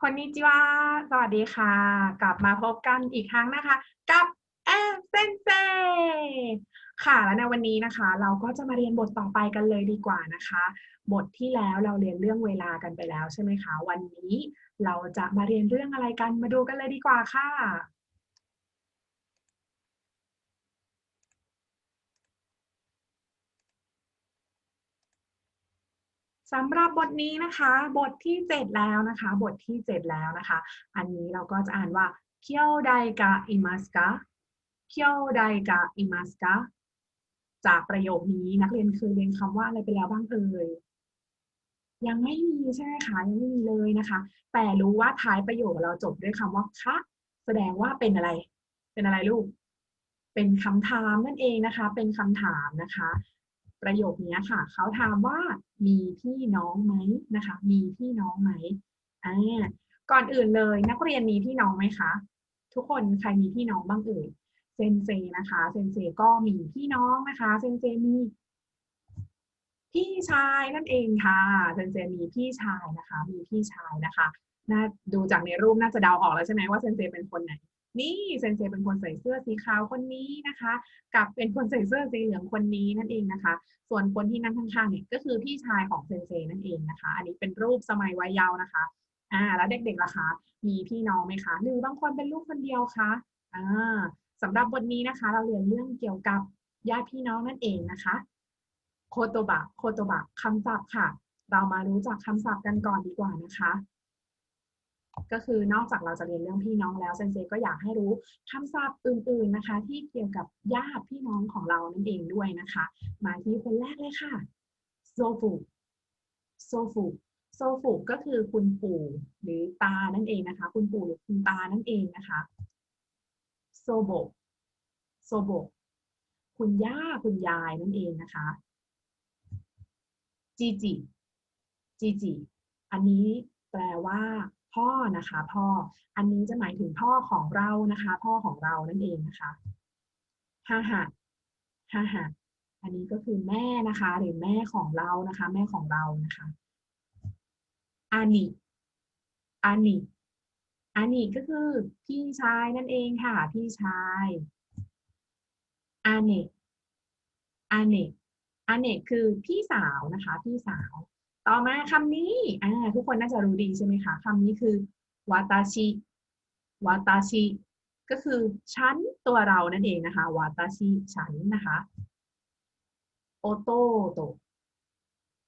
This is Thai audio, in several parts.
คนนิจิวาสวัสดีค่ะ กลับมาพบกันอีกครั้งนะคะ กับแอมเซนเซค่ะและในวันนี้นะคะ เราก็จะมาเรียนบทต่อไปกันเลยดีกว่านะคะ บทที่แล้วเราเรียนเรื่องเวลากันไปแล้วใช่ไหมคะ วันนี้เราจะมาเรียนเรื่องอะไรกันมาดูกันเลยดีกว่าค่ะ สำหรับบทนี้นะคะ บทที่เจ็ดแล้วนะคะ บทที่เจ็ดแล้วนะคะ อันนี้เราก็จะอ่านว่าเคียวไดกะอิมัสกะเคียวไดกะอิมัสกะจากประโยคนี้นักเรียนเคยเรียนคำว่าอะไรไปแล้วบ้างเอ่ยยังไม่มีใช่ไหมคะยังไม่มีเลยนะคะ แต่รู้ว่าท้ายประโยคเราจบด้วยคำว่าคะแสดงว่าเป็นอะไร เป็นอะไรลูก เป็นคำถามนั่นเองนะคะ เป็นคำถามนะคะ ประโยคนี้ค่ะ เขาถามว่ามีพี่น้องไหมนะคะ มีพี่น้องไหมอ่าก่อนอื่นเลย นักเรียนมีพี่น้องไหมคะ ทุกคนใครมีพี่น้องบ้างเอ่ยเซนเซนะคะเซนเซก็มีพี่น้องนะคะเซนเซมีพี่ชายนั่นเองค่ะเซนเซมีพี่ชายนะคะ มีพี่ชายนะคะน่าดูจากในรูปน่าจะเดาออกแล้วใช่ไหมว่าเซนเซเป็นคนไหน นี่เซนเซเป็นคนใส่เสื้อสีขาวคนนี้นะคะ กับเป็นคนใส่เสื้อสีเหลืองคนนี้นั่นเองนะคะ ส่วนคนที่นั่งข้างๆเนี่ยก็คือพี่ชายของเซนเซนั่นเองนะคะ อันนี้เป็นรูปสมัยวัยเยาว์นะคะอ่าแล้วเด็กๆล่ะคะ มีพี่น้องไหมคะหรือบางคนเป็นลูกคนเดียวคะอ่าสำหรับบทนี้นะคะ เราเรียนเรื่องเกี่ยวกับญาติพี่น้องนั่นเองนะคะโคโตบะโคโตบะคำศัพท์ค่ะ เรามารู้จักคำศัพท์กันก่อนดีกว่านะคะ ก็คือนอกจากเราจะเรียนเรื่องพี่น้องแล้วเซนเซก็อยากให้รู้คำศัพท์อื่นๆนะคะ ที่เกี่ยวกับญาติพี่น้องของเรานั่นเองด้วยนะคะ มาที่คนแรกเลยค่ะโซฟูโซฟูโซฟูก็คือคุณปู่หรือตานั่นเองนะคะ คุณปู่หรือคุณตานั่นเองนะคะโซโบโซโบคุณย่าคุณยายนั่นเองนะคะจีจิจีจิอันนี้แปลว่า พ่อนะคะ พ่อ อันนี้จะหมายถึงพ่อของเรานะคะ พ่อของเรานั่นเองนะคะฮาฮะฮาฮะอันนี้ก็คือแม่นะคะ หรือแม่ของเรานะคะ แม่ของเรานะคะอานิอานิอานิก็คือพี่ชายนั่นเองค่ะ พี่ชายอาเนอาเนอาเนคือพี่สาวนะคะ พี่สาว ต่อมาคำนี้อ่าทุกคนน่าจะรู้ดีใช่ไหมคะคำนี้คือวาตาชิวาตาชิก็คือฉันตัวเรานั่นเองนะคะวาตาชิฉันนะคะโอโตโต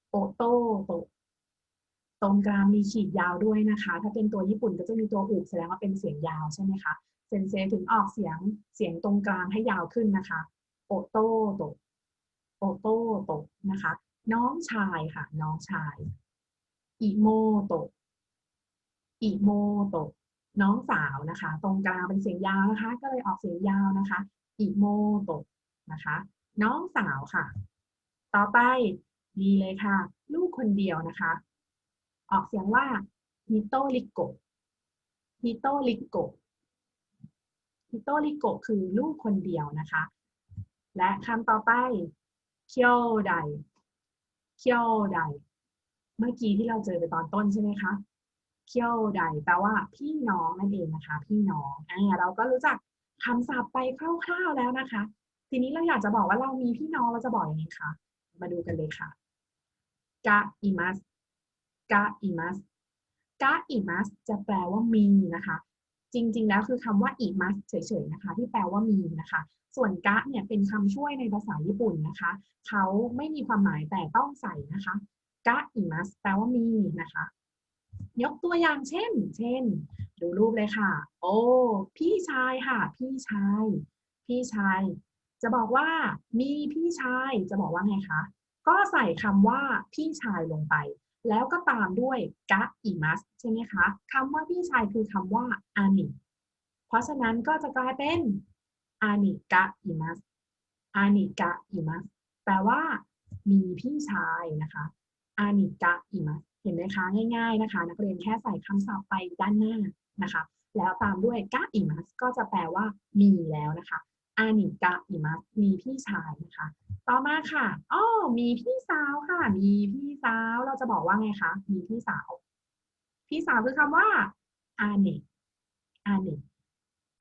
โอโตโตตรงกลางมีขีดยาวด้วยนะคะ ถ้าเป็นตัวญี่ปุ่นก็จะมีตัวอุแสดงว่าเป็นเสียงยาวใช่ไหมคะเซนเซถึงออกเสียงเสียงตรงกลางให้ยาวขึ้นนะคะโอโตโตโอโตโตนะคะ น้องชายค่ะ น้องชายอิโมโตอิโมโตน้องสาวนะคะ ตรงกลางเป็นเสียงยาวนะคะ ก็เลยออกเสียงยาวนะคะอิโมโตนะคะ น้องสาวค่ะ ต่อไปดีเลยค่ะ ลูกคนเดียวนะคะ ออกเสียงว่าฮิโตริโกฮิโตริโกฮิโตริโกคือลูกคนเดียวนะคะ และคำต่อไปเคียวได เคียวไดเมื่อกี้ที่เราเจอไปตอนต้นใช่ไหมคะเคียวไดแปลว่าพี่น้องนั่นเองนะคะ พี่น้องอ่าเราก็รู้จักคำศัพท์ไปคร่าวๆแล้วนะคะ ทีนี้เราอยากจะบอกว่าเรามีพี่น้องเราจะบอกอยังไงคะมาดูกันเลยค่ะกะอิมัสกะอิมัสกะอิมัสจะแปลว่ามีนะคะ จริงๆ แล้วคือคำว่าอิมัสเฉยๆนะคะ ที่แปลว่ามีนะคะ ส่วนกะเนี่ยเป็นคำช่วยในภาษาญี่ปุ่นนะคะ เขาไม่มีความหมายแต่ต้องใส่นะคะกะอิมัสแปลว่ามีนะคะ ยกตัวอย่างเช่น เช่น ดูรูปเลยค่ะ โอ้พี่ชายค่ะ พี่ชาย พี่ชาย จะบอกว่ามีพี่ชาย จะบอกว่าไงคะ ก็ใส่คำว่าพี่ชายลงไป แล้วก็ตามด้วยกะอิมัสใช่ไหมคะคำว่าพี่ชายคือคำว่าอานิเพราะฉะนั้นก็จะกลายเป็น อานิกะอิมัสอานิกะอิมัสแปลว่า มีพี่ชายนะคะอานิกะอิมัสเห็นไหมคะง่ายๆนะคะ นักเรียนแค่ใส่คำศัพท์ไปด้านหน้านะคะ แล้วตามด้วยกะอิมัสก็จะแปลว่า มีแล้วนะคะอานิกะอิมัสมีพี่ชายนะคะ ต่อมาค่ะอ๋อมีพี่สาวค่ะ มีพี่สาวเราจะบอกว่าไงคะ มีพี่สาว พี่สาวคือคำว่าอาเนอาเน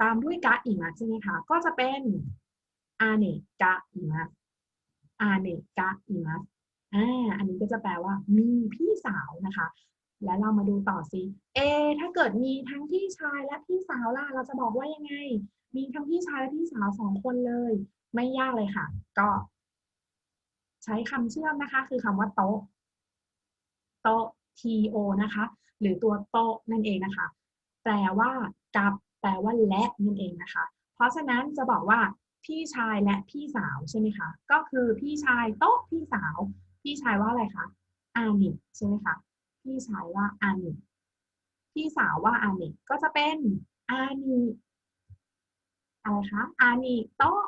ตามด้วยกะอิมัสใช่ไหมคะก็จะเป็นอาเนกะอิมัสอาเนกะอิมัสอ่าอันนี้ก็จะแปลว่ามีพี่สาวนะคะ แล้วเรามาดูต่อสิเอ ถ้าเกิดมีทั้งพี่ชายและพี่สาวล่ะเราจะบอกว่ายังไง มีทั้งพี่ชายและพี่สาวสองคนเลย ไม่ยากเลยค่ะ ก็ ใช้คำเชื่อมนะคะ คือคำว่าโต๊ะโต๊ะ to นะคะ หรือตัวโต๊ะนั่นเองนะคะ แปลว่ากับ แปลว่าและนั่นเองนะคะ เพราะฉะนั้นจะบอกว่าพี่ชายและพี่สาวใช่ไหมคะ ก็คือพี่ชายโต๊ะพี่สาว พี่ชายว่าอะไรคะอานิใช่ไหมคะ พี่ชายว่าอานิพี่สาวว่าอานิก็จะเป็นอานิอะไรคะอานิโตะ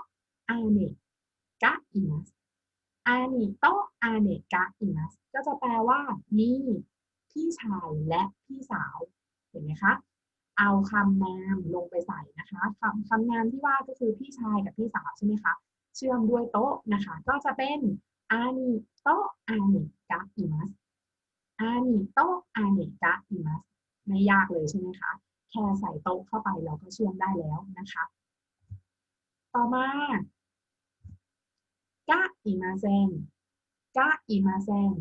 อาเนกะอิมัสอานิโตะอาเนกะอิมัสก็จะแปลว่ามีพี่ชายและพี่สาว เห็นไหมคะ เอาคำนามลงไปใส่นะคะคำคำนามที่ว่าก็คือพี่ชายกับพี่สาวใช่ไหมคะ เชื่อมด้วยโต๊ะนะคะ ก็จะเป็นอานิโตะอาเนกะอิมัสอานิโตะอาเนกะอิมัสไม่ยากเลยใช่ไหมคะแค่ใส่โต๊ะเข้าไปเราก็เชื่อมได้แล้วนะคะ ต่อมากะอิมาเซนกะอิมาเซน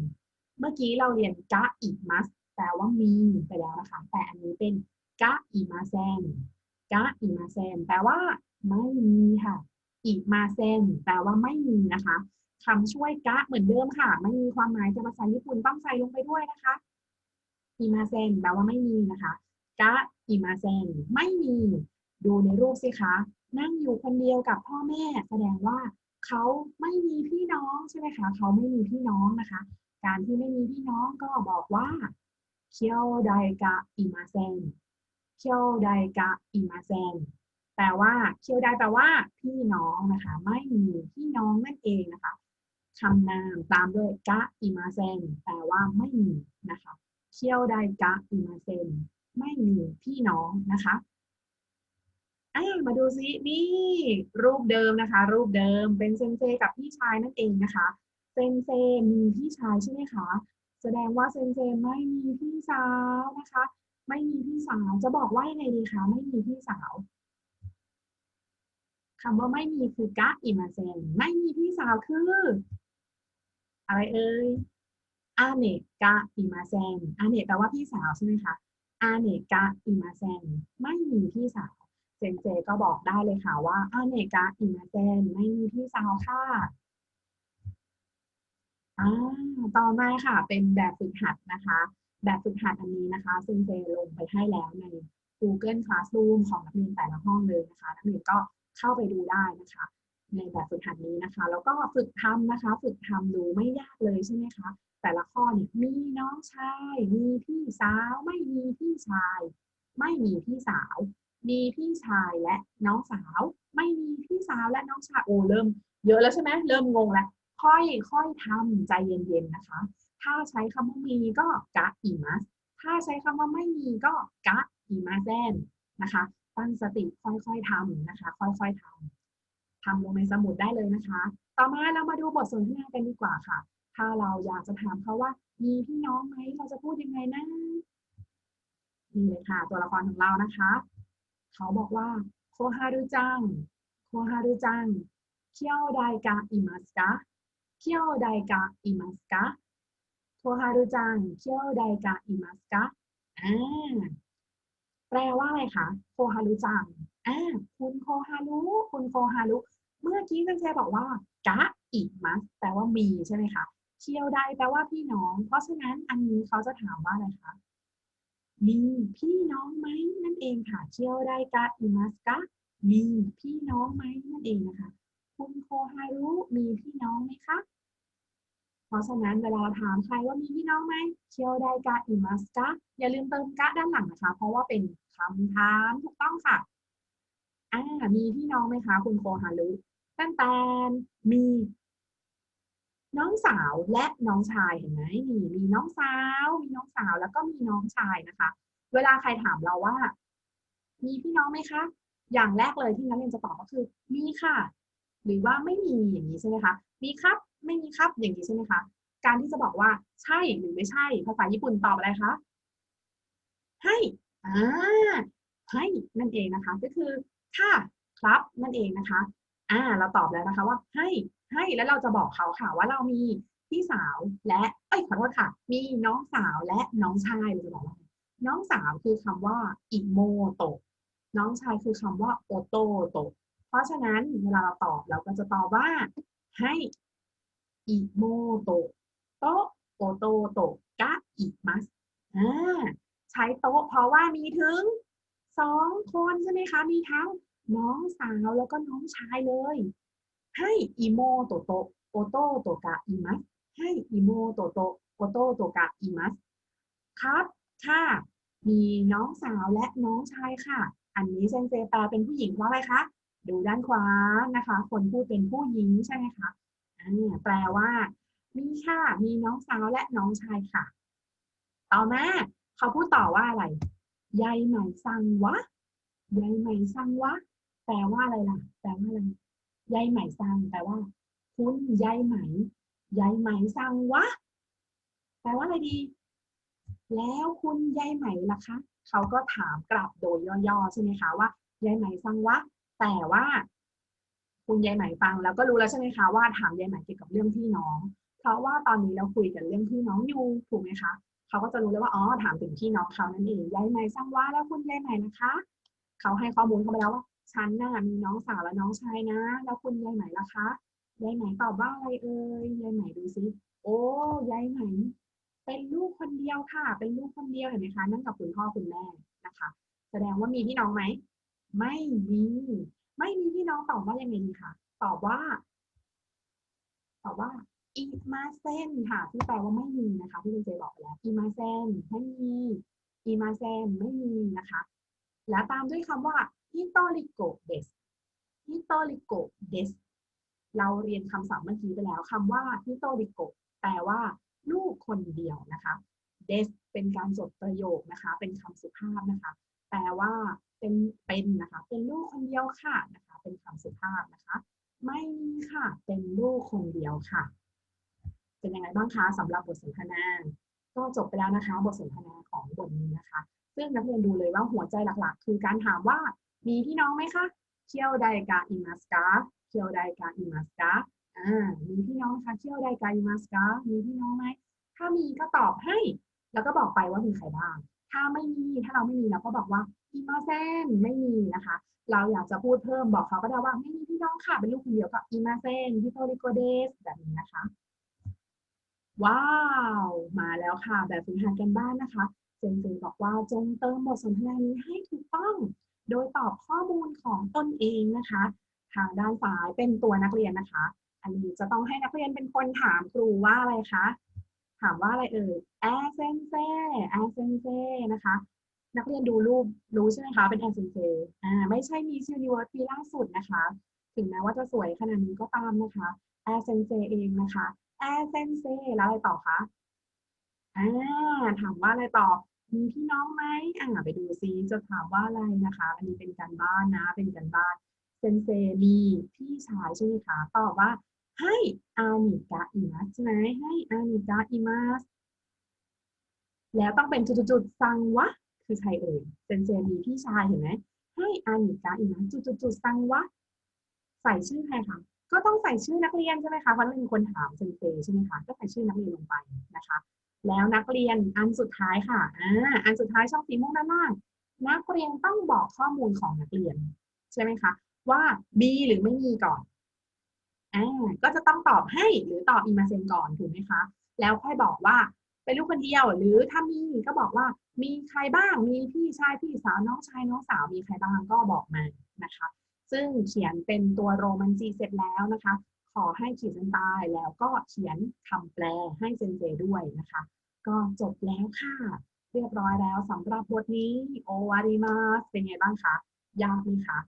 เมื่อกี้เราเรียนกะอิมัสแปลว่ามีไปแล้วนะคะ แต่อันนี้เป็น กะอิมาเซนกะอิมาเซนแปลว่าไม่มีค่ะอิมาเซนแปลว่าไม่มีนะคะคำช่วยกะเหมือนเดิมค่ะ ไม่มีความหมายจะภาษาญี่ปุ่นต้องใส่ลงไปด้วยนะคะอิมาเซนแปลว่าไม่มีนะคะกะอิมาเซนไม่มี ดูในรูปสิคะนั่งอยู่คนเดียวกับพ่อแม่ แสดงว่าเขาไม่มีพี่น้องใช่ไหมคะเขาไม่มีพี่น้องนะคะ การที่ไม่มีพี่น้องก็บอกว่าเคียวไดกะอิมาเซน เคียวไดกะอิมาเซนแปลว่าเคียวไดแปลว่า พี่น้องนะคะ ไม่มีพี่น้องนั่นเองนะคะคำนามตามด้วยกะอิมาเซนแปลว่าไม่มีนะคะเคียวไดกะอิมาเซนไม่มีพี่น้องนะคะอ่ามาดูซินี่รูปเดิมนะคะ รูปเดิมเป็นเซนเซกับพี่ชายนั่นเองนะคะเซนเซมีพี่ชายใช่ไหมคะ แสดงว่าเซนเซไม่มีพี่สาวนะคะ ไม่มีพี่สาวจะบอกว่ายังไงดีคะไม่มีพี่สาวคำว่าไม่มีคือกะอิมาเซนไม่มีพี่สาวคือ อะไรเอ่ยอาเนกะอิมาเซนอาเนแปลว่าพี่สาวใช่ไหมคะอาเนกะอิมาเซนไม่มีพี่สาวเซนเซก็บอกได้เลยค่ะว่าอาเนกะอิมาเซนไม่มีพี่สาวค่ะอ่าต่อมาค่ะเป็นแบบฝึกหัดนะคะ แบบฝึกหัดอันนี้นะคะเซนเซลงไปให้แล้วใน Google Classroom ของนักเรียนแต่ละห้องเลยนะคะ นักเรียนก็เข้าไปดูได้นะคะ ในแบบฝึกหัดนี้นะคะ แล้วก็ฝึกทำนะคะ ฝึกทำดูไม่ยากเลยใช่ไหมคะแต่ละข้อเนี่ยมีน้องชาย มีพี่สาว ไม่มีพี่ชาย ไม่มีพี่สาว มีพี่ชายและน้องสาว ไม่มีพี่สาวและน้องชายโอ้เริ่ม เยอะแล้วใช่ไหมเริ่มงงแล้วค่อยค่อยทำใจเย็นๆนะคะ ถ้าใช้คำว่ามีก็กะอิมัสถ้าใช้คำว่าไม่มีก็กะอิมาเซนนะคะตั้งสติค่อยๆทำนะคะ ค่อยๆทำทำลงในสมุดได้เลยนะคะ ต่อมาเรามาดูบทสนทนากันดีกว่าค่ะ ถ้าเราอยากจะถามเขาว่า มีพี่น้องไหมเราจะพูดยังไงนะนี่เลยค่ะ ตัวละครของเรานะคะ เขาบอกว่าโคฮารุจังโคฮารุจังเคียวไดกะอิมัสกะเคียวไดกะอิมัสกะ โคฮารุจังเคียวไดกะอิมัสกะอ่าแปลว่าอะไรคะโคฮารุจังอ่าคุณโคฮารุคุณโคฮารุเมื่อกี้เซนเซบอกว่ากะอิมัสแปลว่ามีใช่ไหมคะเคียวไดแปลว่าพี่น้อง เพราะฉะนั้นอันนี้เขาจะถามว่าอะไรคะมีพี่น้องไหมนั่นเองค่ะเคียวไดกะอิมัสกะมีพี่น้องไหมนั่นเองนะคะ คุณโคฮารุมีพี่น้องไหมคะ ราะฉะนั้นเวลาถามใครว่ามีพี่น้องไหมเคียวไดกะอิมัสกะอย่าลืมเติมกะด้านหลังนะคะ เพราะว่าเป็นคำถามถูกต้องค่ะอ่ามีพี่น้องไหมคะคุณโคฮารุตันตนมี น้องสาวและน้องชายเห็นไหมมีมีน้องสาว มีน้องสาวแล้วก็มีน้องชายนะคะ เวลาใครถามเราว่า มีพี่น้องไหมคะ อย่างแรกเลยที่นักเรียนจะตอบก็คือ มีค่ะ หรือว่าไม่มีอย่างนี้ใช่ไหมคะ มีครับ ไม่มีครับ อย่างนี้ใช่ไหมคะ การที่จะบอกว่าใช่หรือไม่ใช่ ภาษาญี่ปุ่นตอบอะไรคะ ให้อ่าให้นั่นเองนะคะ ก็คือค่ะครับนั่นเองนะคะอ่าเราตอบแล้วนะคะว่าให้ให้แล้วเราจะบอกเขาค่ะว่าเรามีพี่สาวและเอ้ยขอโทษค่ะ มีน้องสาวและน้องชายเราจะบอกว่าน้องสาวคือคำว่าอิโมโตะน้องชายคือคำว่าโอโตโตะเพราะฉะนั้นเวลาเราตอบเราก็จะตอบว่าให้ อิโมโตโตโอโตโตกะอิมัสอ่าใช้โต๊ะเพราะว่ามีถึงสองคนใช่ไหมคะ มีทั้งน้องสาวแล้วก็น้องชายเลย ให้อิโมโตโตโอโตโตกะอิมัสให้อิโมโตโตโอโตโตกะอิมัสครับค่ะ มีน้องสาวและน้องชายค่ะ อันนี้เซนเซแปลเป็นผู้หญิงว่าอะไรคะ ดูด้านขวานะคะ คนพูดเป็นผู้หญิงใช่ไหมคะ แปลว่า มีค่ะ มีน้องสาวและน้องชายค่ะ ต่อมาเขาพูดต่อว่าอะไรยายใหม่ซังวะยายใหม่ซังวะ แปลว่าอะไรล่ะ แปลว่าอะไรยายใหม่ซังแปลว่า คุณยายไหม่ยายไหมซังวะ แปลว่าอะไรดี แล้วคุณยายไหมล่ะคะ เขาก็ถามกลับโดยย่อๆใช่ไหมคะว่ายายไหมซังวะ แต่ว่า คุณยายไหม่ฟังแล้วก็รู้แล้วใช่ไหมคะว่าถามยายไหม่เกี่ยวกับเรื่องพี่น้อง เพราะว่าตอนนี้เราคุยกันเรื่องพี่น้องอยู่ถูกไหมคะเขาก็จะรู้เลยว่าอ๋อถามถึงพี่น้องเขานั่นเองยายไหมซังวะแล้วคุณยายไหม่นะคะเขาให้ข้อมูลเข้าไปแล้วว่าฉันน่ะมีน้องสาวและน้องชายนะ แล้วคุณยายไหม่ล่ะคะยายไหม่ตอบว่าอะไรเอ่ยยายไหม่ดูซิโอ้ยายไหม่เป็นลูกคนเดียวค่ะ เป็นลูกคนเดียวเห็นไหมคะนั่งกับคุณพ่อคุณแม่นะคะ แสดงว่ามีพี่น้องไหมไม่มี ไม่มีพี่น้องตอบว่ายังไงดีคะตอบว่า ตอบว่าอีมาเซนค่ะที่แปลว่าไม่มีนะคะที่คุณเจบอกไปแล้วอีมาเซนไม่มีอีมาเซนไม่มีนะคะ แล้วตามด้วยคำว่า historico des historico des เราเรียนคำศัพท์เมื่อกี้ไปแล้วคำว่า historico แปลว่า ลูกคนเดียวนะคะ des เป็นการจดประโยคนะคะ เป็นคำสุภาพนะคะ แปลว่า เป็นเป็นนะคะ เป็นลูกคนเดียวค่ะนะคะ เป็นคำสุภาพนะคะ ไม่มีค่ะ เป็นลูกคนเดียวค่ะ เป็นยังไงบ้างคะสำหรับบทสนทนา ก็จบไปแล้วนะคะ บทสนทนาของบทนี้นะคะ ซึ่งนักเรียนดูเลยว่าหัวใจหลักๆ คือการถามว่ามีพี่น้องไหมคะเคียวไดกาอิมัสกาเคียวไดกาอิมัสกาอ่ามีพี่น้องคะเคียวไดกาอิมัสกามีพี่น้องไหมถ้ามีก็ตอบให้ แล้วก็บอกไปว่ามีใครบ้างถ้าไม่มีถ้าเราไม่มีเราก็บอกว่า อิมาเซนไม่มีนะคะ เราอยากจะพูดเพิ่มบอกเขาก็ได้ว่าไม่มีพี่น้องค่ะเป็นลูกคนเดียวก็อิมาเซนฮิโตริโกเดสแบบนี้นะคะ ว้าว มาแล้วค่ะ แบบฝึกหัดกันบ้านนะคะเซนเซบอกว่าจงเติมบทสนทนานี้ให้ถูกต้อง โดยตอบข้อมูลของตนเองนะคะ ทางด้านซ้ายเป็นตัวนักเรียนนะคะ อันนี้จะต้องให้นักเรียนเป็นคนถามครูว่าอะไรคะถามว่าอะไรเอ่ยแอเซนเซแอเซนเซนะคะ นักเรียนดูรูปรู้ใช่ไหมคะ เป็นแอเซนเซอ่าไม่ใช่มีชื่อนิวปีล่าสุดนะคะ ถึงแม้ว่าจะสวยขนาดนี้ก็ตามนะคะแอเซนเซเองนะคะแอเซนเซแล้วอะไรต่อคะอ่าถามว่าอะไรต่อมีพี่น้องไหมอ่าไปดูซิจะถามว่าอะไรนะคะ อันนี้เป็นการบ้านนะ เป็นการบ้านเซนเซมีพี่ชายใช่ไหมคะตอบว่าให้อานิกะอิมัสใช่ไหมให้อานิกะอิมัสแล้วต้องเป็นจุดๆๆซังวะ คือใครเอ่ยเซนเซมีพี่ชายเห็นไหมให้อานิกะอิมัสจุดๆๆซังวะใส่ชื่อใครคะก็ต้องใส่ชื่อนักเรียนใช่ไหมคะเพราะเราเป็นคนถามเซนเซใช่ไหมคะก็ใส่ชื่อนักเรียนลงไปนะคะ แล้วนักเรียนอันสุดท้ายค่ะอ่าอันสุดท้ายช่องสีม่วงด้านล่างนักเรียนต้องบอกข้อมูลของนักเรียนใช่ไหมคะ ว่า B หรือไม่มีก่อนอ่าก็จะต้องตอบให้หรือตอบอีมาเซนก่อนถูกไหมคะ แล้วค่อยบอกว่า เป็นลูกคนเดียว หรือถ้ามีก็บอกว่ามีใครบ้างมีพี่ชายพี่สาวน้องชายน้องสาวมีใครบ้างก็บอกมานะคะ ซึ่งเขียนเป็นตัวโรมันจีเสร็จแล้วนะคะ ขอให้ขีดเส้นใต้แล้วก็เขียนคำแปลให้เซนเจด้วยนะคะ ก็จบแล้วค่ะ เรียบร้อยแล้วสำหรับบทนี้โอวาริมาสเป็นไงบ้างคะยากไหมคะ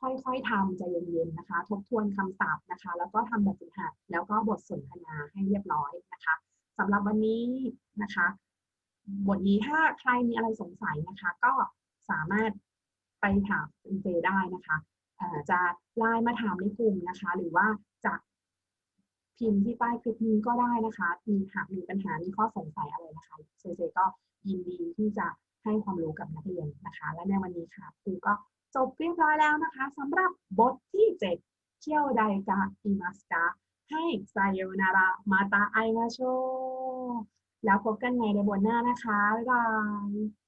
ค่อยๆทำใจเย็นๆนะคะ ทบทวนคำศัพท์นะคะ แล้วก็ทำแบบฝึกหัดแล้วก็บทสนทนาให้เรียบร้อยนะคะ สำหรับวันนี้นะคะบทนี้ถ้าใครมีอะไรสงสัยนะคะ ก็สามารถไปถามคุณเจได้นะคะจะไลน์มาถามในกลุ่มนะคะ หรือว่าจะพิมพ์ที่ใต้คลิปนี้ก็ได้นะคะ มีหากมีปัญหา มีข้อสงสัยอะไรนะคะเจเจก็ยินดีที่จะให้ความรู้กับนักเรียนนะคะ และในวันนี้ค่ะครูก็จบเรียบร้อยแล้วนะคะสำหรับบทที่ 7เคียวไดกะอิมัสกะ ให้ไซโยนาระมาตาไอมาโชแล้วพบกันในเดบนหน้านะคะ บ๊ายบาย